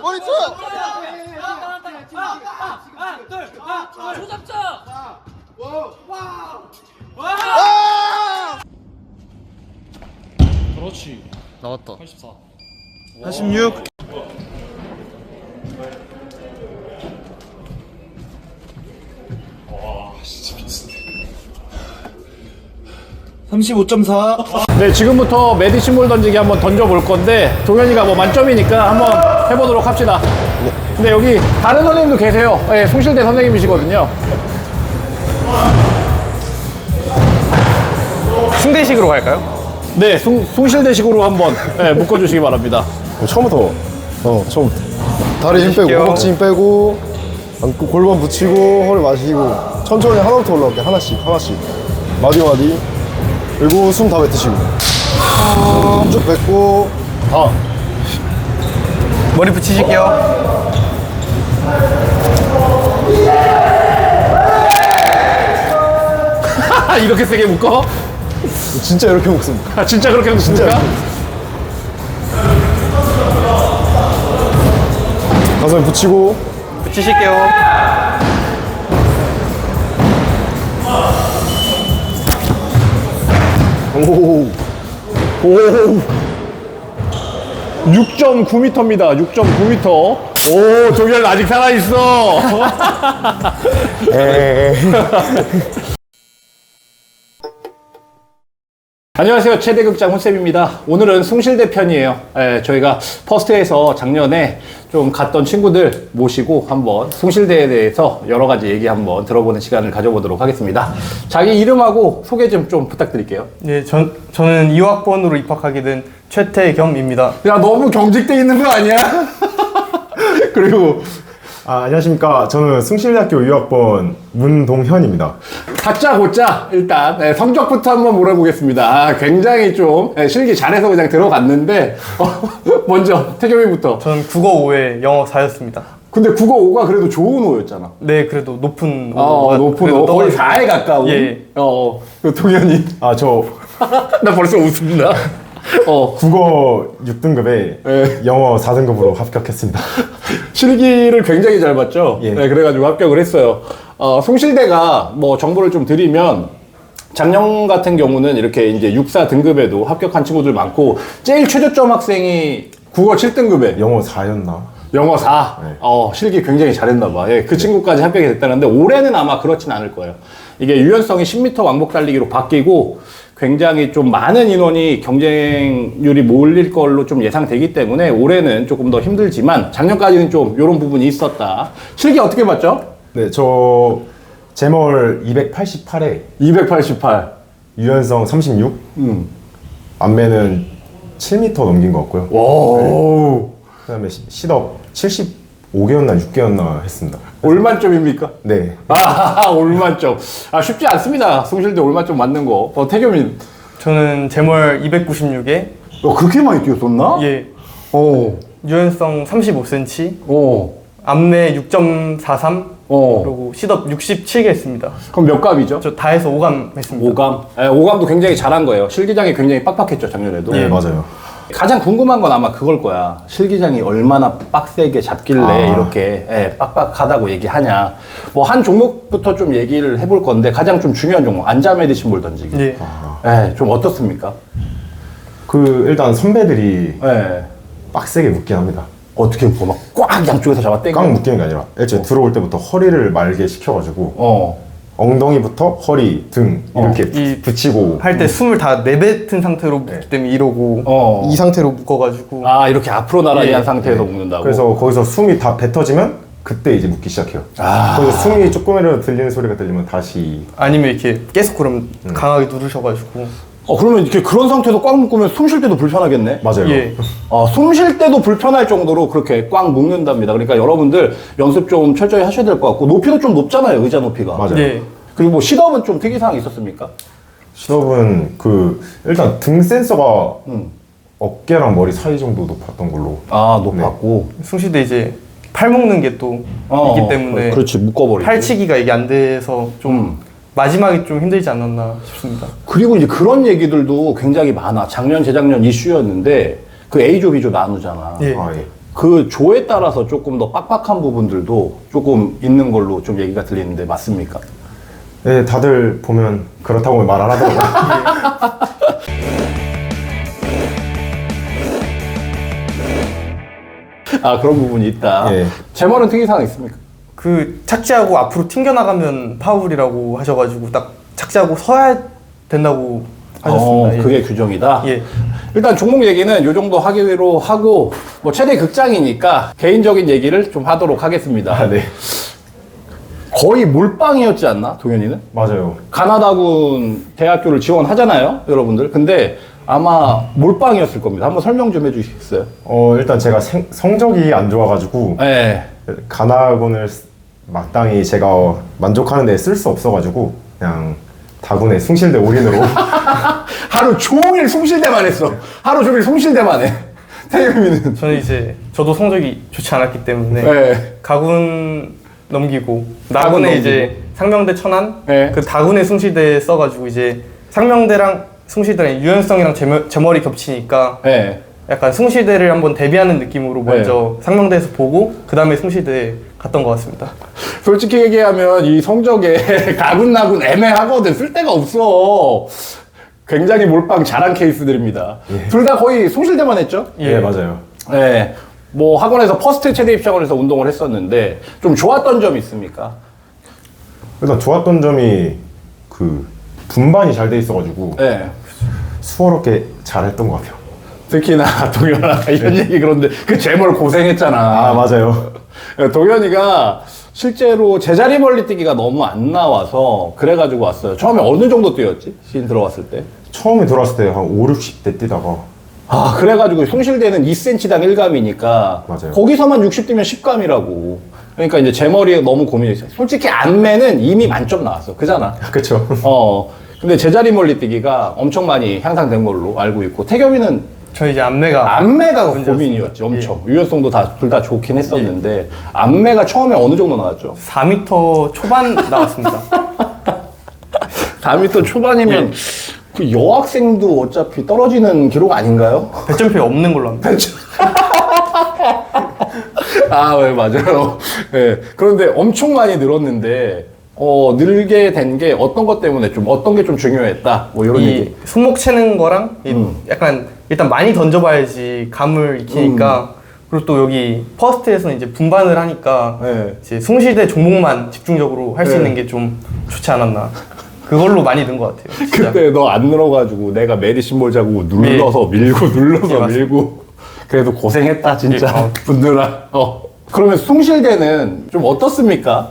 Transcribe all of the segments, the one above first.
머리 쳐! 조잡자. 아! 그렇지. 나왔다. 84. 86. 네, 지금부터 메디신볼 던지기 한번 던져볼 건데 동현이가 뭐 만점이니까 한번 해보도록 합시다. 근데 여기 다른 선생님도 계세요. 네, 송실대 선생님이시거든요. 숭대식으로 갈까요? 네, 송, 송실대식으로 한번 네, 묶어주시기 바랍니다. 어, 처음부터. 어, 처음부터. 다리 힘 빼고, 해볼게요. 허벅지 힘 빼고, 안고 골반 붙이고, 허리 마시고, 천천히 하나부터 올라올게. 하나씩, 하나씩. 마디 마디. 그리고 숨 다 뱉으시고. 숨쭉 뱉고, 다. 머리 붙이실게요. 이렇게 세게 묶어? 진짜 이렇게 먹습니다. 아, 진짜 그렇게 묶습니까? 가슴에 붙이고, 붙이실게요. 오. 오. 6.9m입니다. 6.9m. 오, 동현 아직 살아있어. 안녕하세요. 최대극장 혼쌤입니다. 오늘은 숭실대 편이에요. 예, 저희가 퍼스트에서 작년에 좀 갔던 친구들 모시고 한번 숭실대에 대해서 여러 가지 얘기 한번 들어보는 시간을 가져보도록 하겠습니다. 자기 이름하고 소개 좀, 좀 부탁드릴게요. 네, 전, 저는 2학번으로 입학하게 된 최태겸입니다. 야, 너무 경직돼 있는 거 아니야? 그리고 아, 안녕하십니까. 저는 숭실대학교 2학번 문동현입니다. 다짜 고짜 일단 네, 성적부터 한번 물어보겠습니다. 아, 굉장히 좀 네, 실기 잘해서 그냥 들어갔는데 어, 먼저 태겸이부터. 저는 국어 5에 영어 4였습니다. 근데 국어 5가 그래도 좋은 5였잖아. 네, 그래도 높은 어, 오가 높은 그래도 5, 거의 떠가지고. 4에 가까운. 예. 어, 그 동현이. 아, 저 나 벌써 웃습니다. 어, 국어 6등급에 네. 영어 4등급으로 합격했습니다. 실기를 굉장히 잘 봤죠. 예. 네, 그래가지고 합격을 했어요. 어, 송실대가 뭐 정보를 좀 드리면 작년 같은 경우는 이렇게 이제 6사 등급에도 합격한 친구들 많고 제일 최저점 학생이 국어 7등급에 영어 4였나? 영어 4. 네. 어, 실기 굉장히 잘했나 봐. 예, 그 친구까지 합격이 됐다는데 올해는 아마 그렇진 않을 거예요. 이게 유연성이 10m 왕복 달리기로 바뀌고 굉장히 좀 많은 인원이 경쟁률이 몰릴 걸로 좀 예상되기 때문에 올해는 조금 더 힘들지만 작년까지는 좀 이런 부분이 있었다. 실기 어떻게 봤죠? 네, 저 제멀 288에 288. 유연성 36, 음. 안매는 7m 넘긴 것 같고요. 오. 그다음에 시- 시덥 75개였나 6개였나 했습니다. 올만점입니까? 네. 아, 올만점. 아, 쉽지 않습니다. 송실대 올만점 맞는 거. 어, 태겸이. 저는 제멀 296에 너 그렇게 많이 뛰었었나? 예, 어. 유연성 35cm, 어. 암내 6.43, 어. 그리고 시덥 67개 했습니다. 그럼 몇 감이죠? 저 다 해서 5감 했습니다. 오감. 예, 오감도 굉장히 잘한 거예요. 실기장이 굉장히 빡빡했죠, 작년에도. 네, 맞아요. 가장 궁금한 건 아마 그걸 거야. 실기장이 얼마나 빡세게 잡길래 아. 이렇게 예, 빡빡하다고 얘기하냐. 뭐 한 종목부터 좀 얘기를 해볼 건데 가장 좀 중요한 종목 안자 메디신 볼 던지기. 예, 예, 좀 어떻습니까? 그 일단 선배들이 예. 빡세게 묶긴 합니다. 어떻게 뭐 막꽉 양쪽에서 잡아 땡겨. 깡 묶이는 게 아니라 애초에 들어올 때부터 허리를 말게 시켜가지고 어. 엉덩이부터 허리, 등 이렇게 이- 붙이고 할 때 숨을 다 내뱉은 상태로 묶기 때문에 이러고 어. 이 상태로 묶어가지고 아, 이렇게 앞으로 나란히 예. 한 상태에서 묶는다고. 그래서 거기서 숨이 다 뱉어지면 그때 이제 묶기 시작해요. 아. 거기서 숨이 조금이라도 들리는 소리가 들리면 다시 아니면 이렇게 계속 그럼 강하게 누르셔가지고 어, 그러면 이렇게 그런 상태에서 꽉 묶으면 숨 쉴 때도 불편하겠네? 맞아요. 예 어, 숨 쉴 때도 불편할 정도로 그렇게 꽉 묶는답니다. 그러니까 여러분들 연습 좀 철저히 하셔야 될 것 같고, 높이도 좀 높잖아요, 의자 높이가. 맞아요. 예. 그리고 뭐 시덥은 좀 특이사항이 있었습니까? 시덥은 그 일단 등 센서가 음. 어깨랑 머리 사이 정도 높았던 걸로. 아, 높았고. 숭실대 이제 팔 묶는 게 또 어, 있기 때문에 그렇지, 묶어버리고. 팔치기가 이게 안 돼서 좀 음. 마지막에 좀 힘들지 않았나 싶습니다. 그리고 이제 그런 얘기들도 굉장히 많아. 작년, 재작년 이슈였는데, 그 A조, B조 나누잖아. 예. 아 예. 그 조에 따라서 조금 더 빡빡한 부분들도 조금 있는 걸로 좀 얘기가 들리는데 맞습니까? 네, 다들 보면 그렇다고 말 안 하더라고요. 아 그런 부분이 있다. 예. 제머는 특이사항 있습니까? 그 착지하고 앞으로 튕겨나가면 파울이라고 하셔가지고 딱 착지하고 서야 된다고 하셨습니다. 어, 예. 그게 규정이다. 예. 일단 종목 얘기는 요 정도 하기로 하고 뭐 최대 극장이니까 개인적인 얘기를 좀 하도록 하겠습니다. 아, 네. 거의 몰빵이었지 않나 동현이는? 맞아요. 가나다군 대학교를 지원하잖아요, 여러분들. 근데 아마 몰빵이었을 겁니다. 한번 설명 좀 해주시겠어요? 어, 일단 제가 생- 성적이 안 좋아가지고 네. 가나학원을 쓰- 마땅히 제가 만족하는 데 쓸 수 없어가지고 그냥 다군의 숭실대 올인으로 하루 종일 숭실대만 했어. 하루 종일 숭실대만 해. 태유미는. 저는 이제 저도 성적이 좋지 않았기 때문에 네. 가군 넘기고 가군 나군에 넘기고. 이제 상명대 천안 네. 그 다군의 숭실대 써가지고 이제 상명대랑 숭실대랑 유연성이랑 제머, 제머리 겹치니까 네. 약간 숭실대를 한번 대비하는 느낌으로 먼저 상명대에서 보고 그 다음에 숭실대 갔던 것 같습니다. 솔직히 얘기하면 이 성적에 가군나군 애매하거든. 쓸 데가 없어. 굉장히 몰빵 잘한 케이스들입니다. 둘다 거의 숭실대만 했죠? 예, 맞아요. 네. 뭐 학원에서 퍼스트 최대 입장원에서 운동을 했었는데 좀 좋았던 점이 있습니까? 일단 좋았던 점이 그 분반이 잘 돼 있어가지고 네. 수월하게 잘했던 것 같아요. 특히나 동현아 이런 얘기 그런데 그 제몰 고생했잖아. 아 맞아요. 동현이가 실제로 제자리 멀리 뛰기가 너무 안 나와서 그래가지고 왔어요. 처음에 어느 정도 뛰었지? 시인 들어왔을 때. 처음에 들어왔을 때 한 5, 60대 뛰다가 아 그래가지고 송실대는 2cm당 1감이니까 맞아요. 거기서만 60 뛰면 10감이라고. 그러니까 이제 제 머리에 너무 고민이 있어요. 솔직히 안매는 이미 만점 나왔어. 그잖아. 그쵸. 어. 근데 제자리 멀리 뛰기가 엄청 많이 향상된 걸로 알고 있고 태겸이는 저 이제 안매가 문제였습니다. 고민이었지 엄청 유연성도 다 둘 다 좋긴 했었는데 안매가 처음에 어느 정도 나왔죠? 4m 초반 나왔습니다. 4m 초반이면 그 여학생도 어차피 떨어지는 기록 아닌가요? 배점표 없는 걸로 합니다. 아, 네, 맞아요. 네. 그런데 엄청 많이 늘었는데, 어, 늘게 된 게 어떤 것 때문에 좀, 어떤 게 좀 중요했다? 뭐, 이런 이 얘기. 손목 채는 거랑 이 음. 약간 일단 많이 던져봐야지 감을 익히니까 그리고 또 여기 퍼스트에서는 이제 분반을 하니까 네. 이제 숭실대 종목만 집중적으로 할 수 네. 있는 게 좀 좋지 않았나 그걸로 많이 는것 같아요. 진짜. 그때 너 안 늘어가지고 내가 메디신볼 자고 눌러서 밀고, 눌러서 예, 맞습니다. 밀고. 그래도 고생했다, 진짜. 예, 어. 분들아. 어. 그러면 숭실대는 좀 어떻습니까?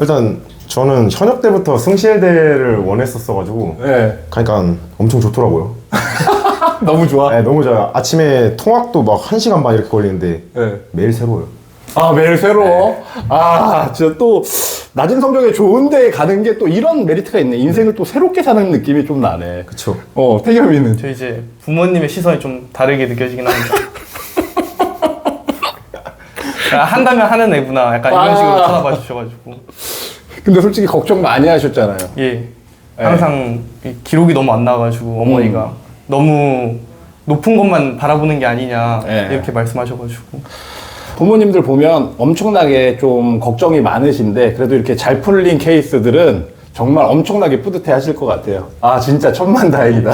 일단 저는 현역 때부터 승실대를 원했었어가지고 네. 그러니까 엄청 좋더라고요. 너무 좋아. 네, 너무 좋아요. 아침에 통학도 막 1시간 반 이렇게 걸리는데 네. 매일 새로워요. 아, 매일 새로워. 아, 진짜 또, 낮은 성적에 좋은 데 가는 게 또 이런 메리트가 있네. 인생을 또 새롭게 사는 느낌이 좀 나네. 그쵸. 어, 태겸이는. 저 이제 부모님의 시선이 좀 다르게 느껴지긴 합니다. 야, 한다면 하는 애구나 약간 이런 아. 식으로 쳐다봐 주셔가지고 근데 솔직히 걱정 많이 하셨잖아요. 예 항상 이 기록이 너무 안 나와가지고 어머니가 너무 높은 것만 바라보는 게 아니냐 예. 이렇게 말씀하셔가지고 부모님들 보면 엄청나게 좀 걱정이 많으신데, 그래도 이렇게 잘 풀린 케이스들은 정말 엄청나게 뿌듯해 하실 것 같아요. 아, 진짜 천만 다행이다.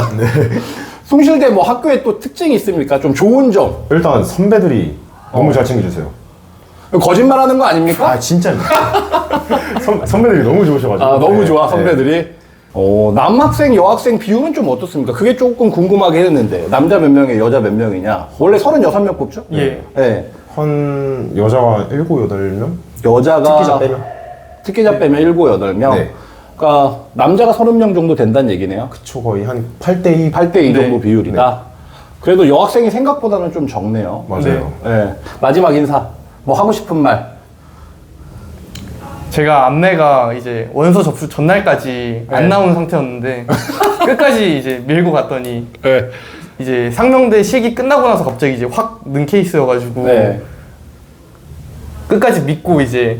숭실대 뭐 학교에 또 특징이 있습니까? 좀 좋은 점. 일단 선배들이 너무 잘 챙겨주세요. 거짓말 하는 거 아닙니까? 아 진짜입니다. 선, 선배들이 너무 좋으셔가지고. 아, 너무 네, 좋아, 네. 선배들이. 어, 남학생, 여학생 비율은 좀 어떻습니까? 그게 조금 궁금하게 했는데, 남자 몇 명에 여자 몇 명이냐? 원래 36명 뽑죠? 예. 네. 한 여자가 7, 8명? 여자가. 특기자 빼면? 특기자 빼면 7, 8명. 네. 그러니까, 남자가 30명 정도 된다는 얘기네요. 그쵸 거의 한 8대2 8대2 네. 정도 비율이다. 그래도 여학생이 생각보다는 좀 적네요. 맞아요. 네. 마지막 인사. 뭐 하고 싶은 말. 제가 안내가 이제 원서 접수 전날까지 네. 안 나온 상태였는데 끝까지 이제 밀고 갔더니 네. 이제 상명대 시기 끝나고 나서 갑자기 이제 확 는 케이스여가지고 네. 끝까지 믿고 이제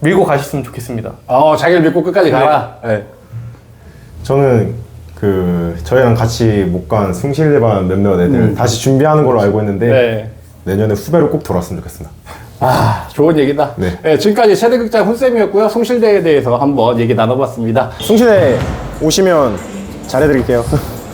밀고 가셨으면 좋겠습니다. 어, 자기를 믿고 끝까지 가라. 네. 저는 그 저희랑 같이 못 간 숭실대반 몇몇 애들 음. 다시 준비하는 걸로 알고 있는데 네. 내년에 후배로 꼭 돌아왔으면 좋겠습니다. 아, 좋은 얘기다. 네. 네, 지금까지 세대극장 훈쌤이었고요. 송실대에 대해서 한번 얘기 나눠봤습니다. 숭실에 오시면 잘해드릴게요.